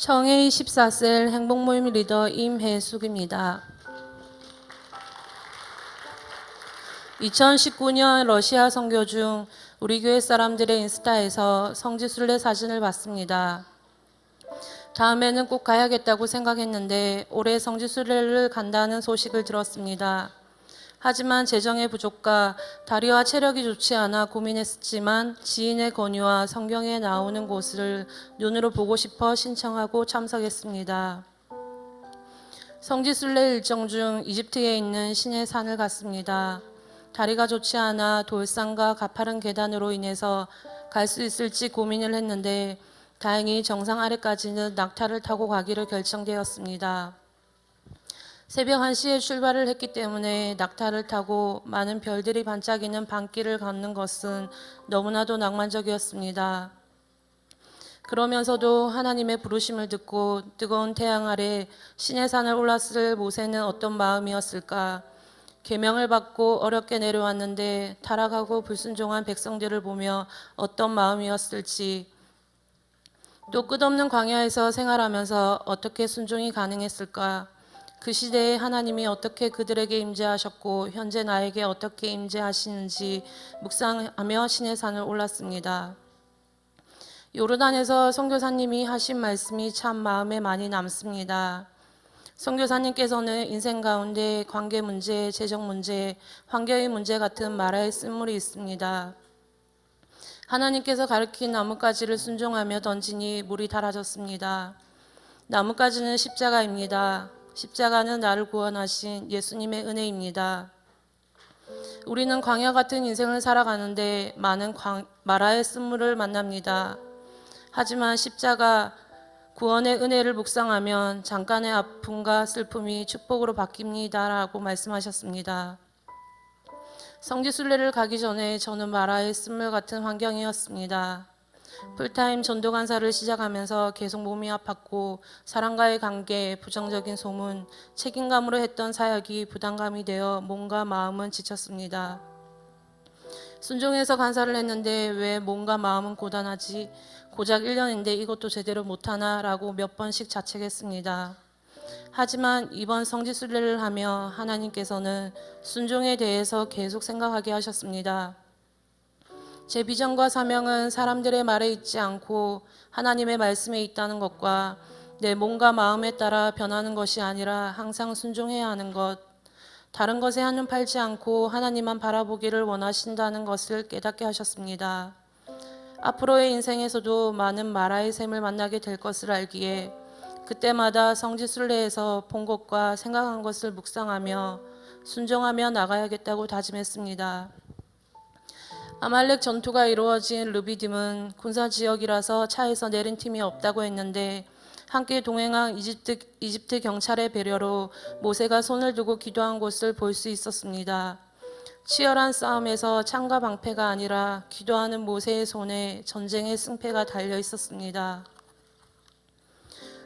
청해 14셀 행복모임 리더 임혜숙입니다. 2019년 러시아 선교 중 우리 교회 사람들의 인스타에서 성지순례 사진을 봤습니다. 다음에는 꼭 가야겠다고 생각했는데 올해 성지순례를 간다는 소식을 들었습니다. 하지만 재정의 부족과 다리와 체력이 좋지 않아 고민했지만 지인의 권유와 성경에 나오는 곳을 눈으로 보고 싶어 신청하고 참석했습니다. 성지순례 일정 중 이집트에 있는 신의 산을 갔습니다. 다리가 좋지 않아 돌산과 가파른 계단으로 인해서 갈 수 있을지 고민을 했는데 다행히 정상 아래까지는 낙타를 타고 가기로 결정되었습니다. 새벽 1시에 출발을 했기 때문에 낙타를 타고 많은 별들이 반짝이는 밤길을 걷는 것은 너무나도 낭만적이었습니다. 그러면서도 하나님의 부르심을 듣고 뜨거운 태양 아래 신의 산을 올랐을 모세는 어떤 마음이었을까? 계명을 받고 어렵게 내려왔는데 타락하고 불순종한 백성들을 보며 어떤 마음이었을지 또 끝없는 광야에서 생활하면서 어떻게 순종이 가능했을까? 그 시대에 하나님이 어떻게 그들에게 임재하셨고 현재 나에게 어떻게 임재하시는지 묵상하며 신의 산을 올랐습니다. 요르단에서 선교사님이 하신 말씀이 참 마음에 많이 남습니다. 선교사님께서는 인생 가운데 관계 문제, 재정 문제, 환경의 문제 같은 말할 쓴물이 있습니다. 하나님께서 가르친 나뭇가지를 순종하며 던지니 물이 달아졌습니다. 나뭇가지는 십자가입니다. 십자가는 나를 구원하신 예수님의 은혜입니다. 우리는 광야 같은 인생을 살아가는데 많은 광, 마라의 쓴물을 만납니다. 하지만 십자가 구원의 은혜를 묵상하면 잠깐의 아픔과 슬픔이 축복으로 바뀝니다라고 말씀하셨습니다. 성지순례를 가기 전에 저는 마라의 쓴물 같은 환경이었습니다. 풀타임 전도 간사를 시작하면서 계속 몸이 아팠고 사람과의 관계, 부정적인 소문, 책임감으로 했던 사역이 부담감이 되어 몸과 마음은 지쳤습니다. 순종해서 간사를 했는데 왜 몸과 마음은 고단하지? 고작 1년인데 이것도 제대로 못하나 라고 몇 번씩 자책했습니다. 하지만 이번 성지순례를 하며 하나님께서는 순종에 대해서 계속 생각하게 하셨습니다. 제 비전과 사명은 사람들의 말에 있지 않고 하나님의 말씀에 있다는 것과 내 몸과 마음에 따라 변하는 것이 아니라 항상 순종해야 하는 것, 다른 것에 한눈 팔지 않고 하나님만 바라보기를 원하신다는 것을 깨닫게 하셨습니다. 앞으로의 인생에서도 많은 마라의 샘을 만나게 될 것을 알기에 그때마다 성지순례에서 본 것과 생각한 것을 묵상하며 순종하며 나가야겠다고 다짐했습니다. 아말렉 전투가 이루어진 르비딤은 군사 지역이라서 차에서 내린 팀이 없다고 했는데 함께 동행한 이집트, 이집트 경찰의 배려로 모세가 손을 두고 기도한 곳을 볼 수 있었습니다. 치열한 싸움에서 창과 방패가 아니라 기도하는 모세의 손에 전쟁의 승패가 달려 있었습니다.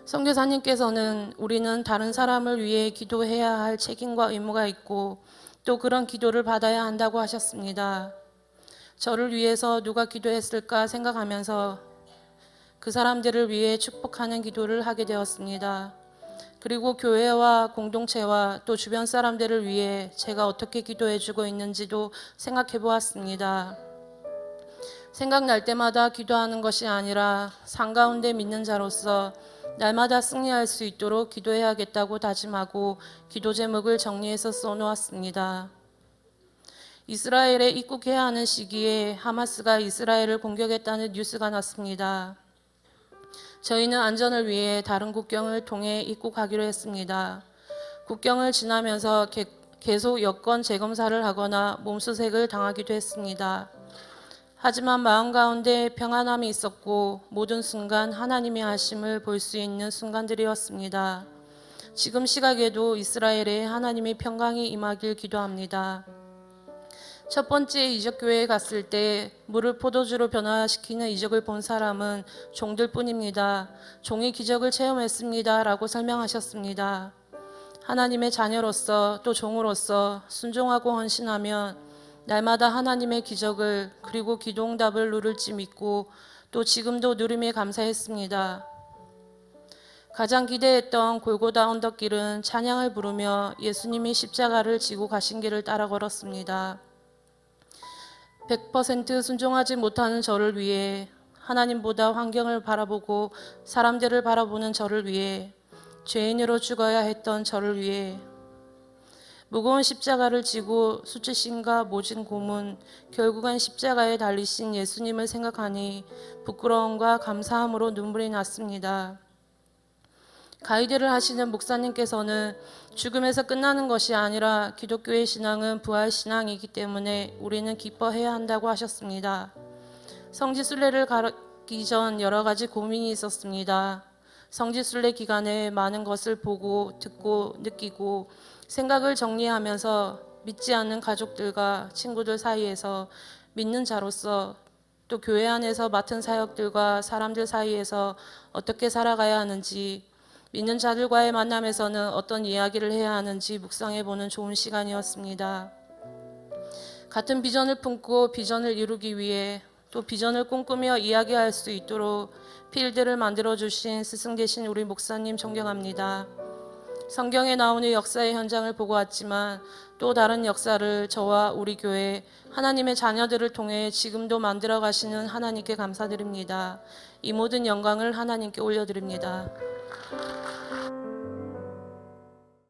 선교사님께서는 우리는 다른 사람을 위해 기도해야 할 책임과 의무가 있고 또 그런 기도를 받아야 한다고 하셨습니다. 저를 위해서 누가 기도했을까 생각하면서 그 사람들을 위해 축복하는 기도를 하게 되었습니다. 그리고 교회와 공동체와 또 주변 사람들을 위해 제가 어떻게 기도해 주고 있는지도 생각해 보았습니다. 생각날 때마다 기도하는 것이 아니라 상 가운데 믿는 자로서 날마다 승리할 수 있도록 기도해야겠다고 다짐하고 기도 제목을 정리해서 써놓았습니다. 이스라엘에 입국해야 하는 시기에 하마스가 이스라엘을 공격했다는 뉴스가 났습니다. 저희는 안전을 위해 다른 국경을 통해 입국하기로 했습니다. 국경을 지나면서 개, 계속 여권 재검사를 하거나 몸수색을 당하기도 했습니다. 하지만 마음 가운데 평안함이 있었고 모든 순간 하나님의 하심을 볼 수 있는 순간들이었습니다. 지금 시각에도 이스라엘에 하나님의 평강이 임하길 기도합니다. 첫 번째 이적교회에 갔을 때 물을 포도주로 변화시키는 이적을 본 사람은 종들 뿐입니다. 종이 기적을 체험했습니다. 라고 설명하셨습니다. 하나님의 자녀로서 또 종으로서 순종하고 헌신하면 날마다 하나님의 기적을 그리고 기도응답을 누릴지 믿고 또 지금도 누림에 감사했습니다. 가장 기대했던 골고다 언덕길은 찬양을 부르며 예수님이 십자가를 지고 가신 길을 따라 걸었습니다. 100% 순종하지 못하는 저를 위해 하나님보다 환경을 바라보고 사람들을 바라보는 저를 위해 죄인으로 죽어야 했던 저를 위해 무거운 십자가를 지고 수치심과 모진 고문 결국은 십자가에 달리신 예수님을 생각하니 부끄러움과 감사함으로 눈물이 났습니다. 가이드를 하시는 목사님께서는 죽음에서 끝나는 것이 아니라 기독교의 신앙은 부활 신앙이기 때문에 우리는 기뻐해야 한다고 하셨습니다. 성지순례를 가기 전 여러 가지 고민이 있었습니다. 성지순례 기간에 많은 것을 보고 듣고 느끼고 생각을 정리하면서 믿지 않는 가족들과 친구들 사이에서 믿는 자로서 또 교회 안에서 맡은 사역들과 사람들 사이에서 어떻게 살아가야 하는지 믿는 자들과의 만남에서는 어떤 이야기를 해야 하는지 묵상해 보는 좋은 시간이었습니다. 같은 비전을 품고 비전을 이루기 위해 또 비전을 꿈꾸며 이야기할 수 있도록 필드를 만들어 주신 스승 되신 우리 목사님 존경합니다. 성경에 나오는 역사의 현장을 보고 왔지만 또 다른 역사를 저와 우리 교회 하나님의 자녀들을 통해 지금도 만들어 가시는 하나님께 감사드립니다. 이 모든 영광을 하나님께 올려드립니다. 감사합니다.